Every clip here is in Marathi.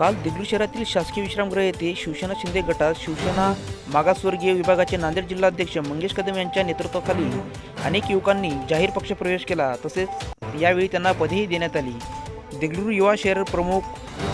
काल देगलूर शहरातील शासकीय विश्रामगृह येथे शिवसेना शिंदे गटात शिवसेना मागासवर्गीय विभागाचे नांदेड जिल्हाध्यक्ष मंगेश कदम यांच्या नेतृत्वाखाली अनेक युवकांनी जाहीर पक्षप्रवेश केला. तसेच यावेळी त्यांना पदेही देण्यात आली. देगलूर युवा शहर प्रमुख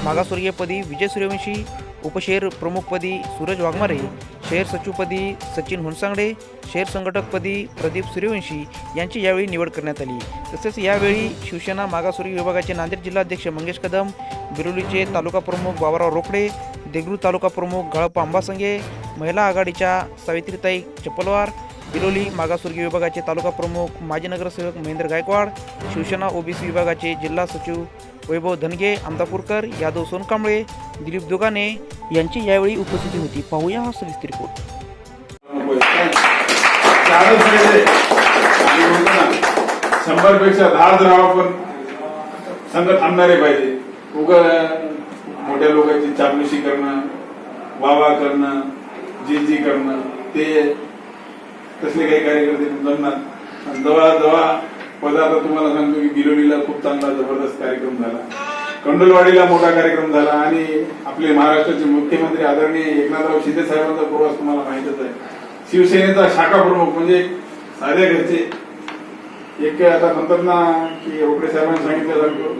मागासवर्गीयपदी विजय सूर्यवंशी उपशहर प्रमुखपदी सूरज वाघमारे शहर सचिवपदी सचिन हुनसांगडे शहर संघटकपदी प्रदीप सूर्यवंशी यांची यावेळी निवड करण्यात आली. तसेच यावेळी शिवसेना मागासवर्गीय विभागाचे नांदेड जिल्हाध्यक्ष मंगेश कदम बिरोलीचे तालुका प्रमुख बाबाराव रोकडे देगलूर तालुका प्रमुख गळप्पा आंबासंगे महिला आघाडीच्या सावित्रीताई चपलवार बिलोली मागासवर्गीय विभागाचे तालुका प्रमुख माजी नगरसेवक महेंद्र गायकवाड शिवसेना ओबीसी विभागाचे जिल्हा सचिव वैभव धनगे आमदापूरकर यादव सोनकांबळे दिलीप दुगाने यांची यावेळी उपस्थिती होती. पाहूया हा सविस्तर रिपोर्ट. शंभरपेक्षा दहा जर आपण संगत आणणारे पाहिजे. उग मोठ्या लोकांची चापलुशी करणं वावा करणं जी जी करणं ते तसले काही कार्यकर्ते जमणार आणि जवळ जवळ पदार्थ तुम्हाला सांगतो की बिलोलीला खूप चांगला जबरदस्त कार्यक्रम झाला. कंडोलवाडीला मोठा कार्यक्रम झाला आणि आपले महाराष्ट्राचे मुख्यमंत्री आदरणीय एकनाथराव शिंदे साहेबांचा प्रवास तुम्हाला माहितच आहे. शिवसेनेचा शाखा प्रमुख म्हणजे साध्या घरचे. एक आता म्हणतात ना की रोकडे साहेबांनी सांगितलं सांगतो.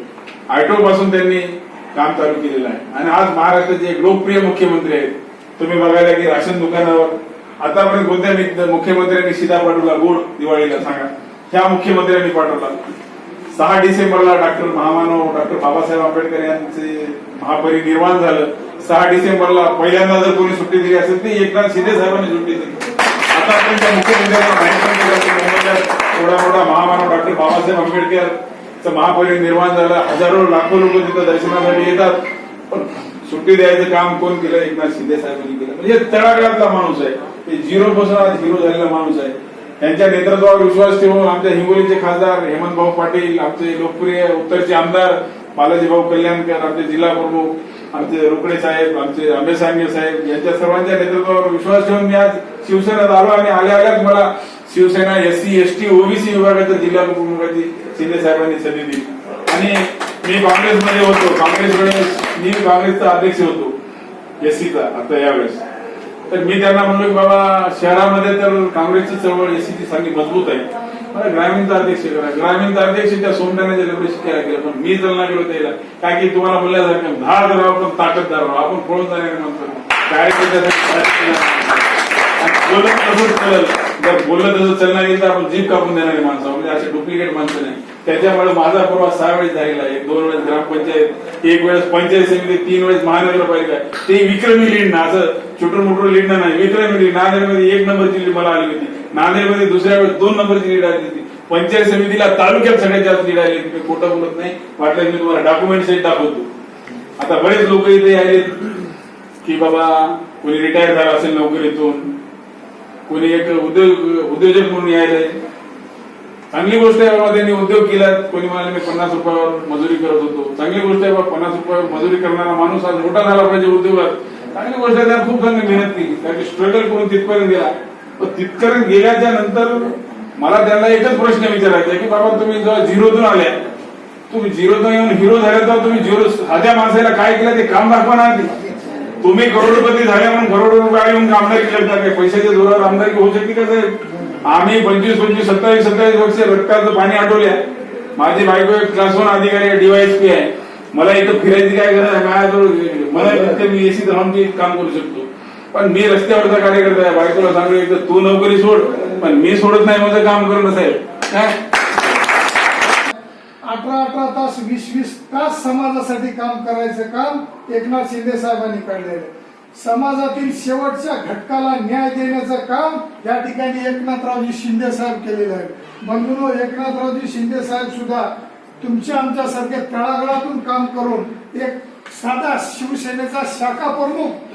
आयटो पासून त्यांनी काम चालू केलेलं आहे. आणि आज महाराष्ट्राचे एक लोकप्रिय मुख्यमंत्री आहेत. तुम्ही बघायला की राशन दुकानावर आतापर्यंत कोणत्या मुख्यमंत्र्यांनी सीधा पाठवला गोड दिवाळीला सांगा. ह्या मुख्यमंत्र्यांनी पाठवला. सहा डिसेंबरला डॉक्टर महामानव डॉक्टर बाबासाहेब आंबेडकर यांचे महापरिनिर्वाण झालं. सहा डिसेंबरला पहिल्यांदा जर कोणी सुट्टी दिली असेल ती एकनाथ शिंदे साहेबांनी सुट्टी दिली. आता आपण त्या मुख्यमंत्र्यांना थोडा मोठा महामानव डॉक्टर बाबासाहेब आंबेडकर महापरिनिर्वाण झालं. हजारो लाखो लोक तिथं दर्शनासाठी येतात. पण सुट्टी द्यायचं काम कोण केलं? एकनाथ शिंदे साहेबांनी केलं. म्हणजे तळागाळातला माणूस आहे. ते झिरो पासून आज झिरो झालेला माणूस आहे. त्यांच्या नेतृत्वावर विश्वास ठेवून आमच्या हिंगोलीचे खासदार हेमंत भाऊ पाटील आमचे लोकप्रिय उत्तरचे आमदार बालाजी भाऊ कल्याणकर आमचे जिल्हा प्रमुख आमचे रोकडे साहेब आमचे आंबे साहेब यांच्या सर्वांच्या नेतृत्वावर विश्वास ठेवून मी आज शिवसेनेत आलो आणि आल्या आल्याच मला शिवसेना एससी एसटी ओबीसी विभागाच्या जिल्हा प्रमुखाची शिंदे साहेबांनी संधी दिली. आणि मी काँग्रेसमध्ये होतो. काँग्रेसमध्ये मी काँग्रेसचा अध्यक्ष होतो. एससीचा आता यावेळेस. तर मी त्यांना म्हणलो की बाबा शहरामध्ये तर काँग्रेसची चळवळ एसीची चांगली मजबूत आहे. मला ग्रामीणचा अध्यक्ष करा. ग्रामीणचा अध्यक्ष त्या सोमट्याने जलबडी केला केलं पण मी चलना गेलो त्याला काय की तुम्हाला म्हणल्यासारखं दहा जर आपण ताकददार राहू आपण पळून जाणार म्हणतो काय बोलत तसंच जर बोललं तसं चालणार गेलं तर आपण जीप कापून देणारी माणसं म्हणजे असे डुप्लिकेट माणसं नाही. त्याच्यामुळे माझा प्रवास सहा वेळेस झालेला आहे एक दोन वेळेस ग्रामपंचायत एक वेळेस पंचायत समिती तीन वेळेस महानगरपालिका ते विक्रमी लीड असं छोटं मोठं लीड नाही विक्रमी लीड. नांदेडमध्ये एक नंबरची लीड मला आली होती. नांदेडमध्ये दुसऱ्या वेळेस दोन नंबरची लीड आली होती. पंचायत समितीला तालुक्यात सगळ्यात जास्त लीड आली मी खोटं बोलत नाही. वाटलं मी तुम्हाला डॉक्युमेंट सहित दाखवतो. आता बरेच लोक इथे आले की बाबा कोणी रिटायर झाला असेल नोकरीतून. कोणी एक उद्योग उद्योजक म्हणून यायला चांगली गोष्ट आहे बाबा त्यांनी उद्योग केला. कोणी म्हणाले मी पन्नास रुपयावर मजुरी करत होतो. चांगली गोष्ट आहे बाबा पन्नास रुपयावर मजुरी करणारा माणूस आज मोठा झाला पाहिजे उद्योगात. चांगली गोष्ट आहे त्यांना खूप चांगली मेहनत केली. कारण स्ट्रगल करून तिथपर्यंत गेला. पण तिथपर्यंत गेल्याच्यानंतर मला त्यांना एकच प्रश्न विचारायचा की बाबा तुम्ही जेव्हा झिरोतून आल्या तुम्ही झिरोतून येऊन हिरो झाले तर तुम्ही झिरो साध्या माणसाला काय केलं? ते काम दाखवा ना तुम्ही करोडपती झाल्या म्हणून करोडो रुपये येऊन आमदारी केलं काय पैशाच्या जोरावर आमदारी होऊ शकते का साहेब? आम्ही पंचवीस पंचवीस सत्तावीस सत्तावीस वर्ष रक्ताचं पाणी आठवल्या माझी बायको एक क्लास वन अधिकारी आहे डीवायएसपी आहे. मला इथं फिरायची काय गरज आहे? माझ्याजवळ मला मी एसी राहून मी काम करू शकतो. पण मी रस्त्यावरचा कार्यकर्ता आहे. बायकोला सांगू एकदा तू नोकरी सोड पण मी सोडत नाही माझं काम करणं साहेब. अठरा अठरा तास वीस वीस तास समाजासाठी काम करायचं काम एकनाथ शिंदे साहेबांनी काढलेलं आहे. समाजातील शेवटच्या घटकाला न्याय देण्याचं काम या ठिकाणी एकनाथरावजी शिंदे साहेब केलेलं आहे. म्हणून एकनाथरावजी शिंदे साहेब सुद्धा तुमच्या आमच्यासारख्या तळागाळातून काम करून एक साधा शिवसेनेचा शाखा प्रमुख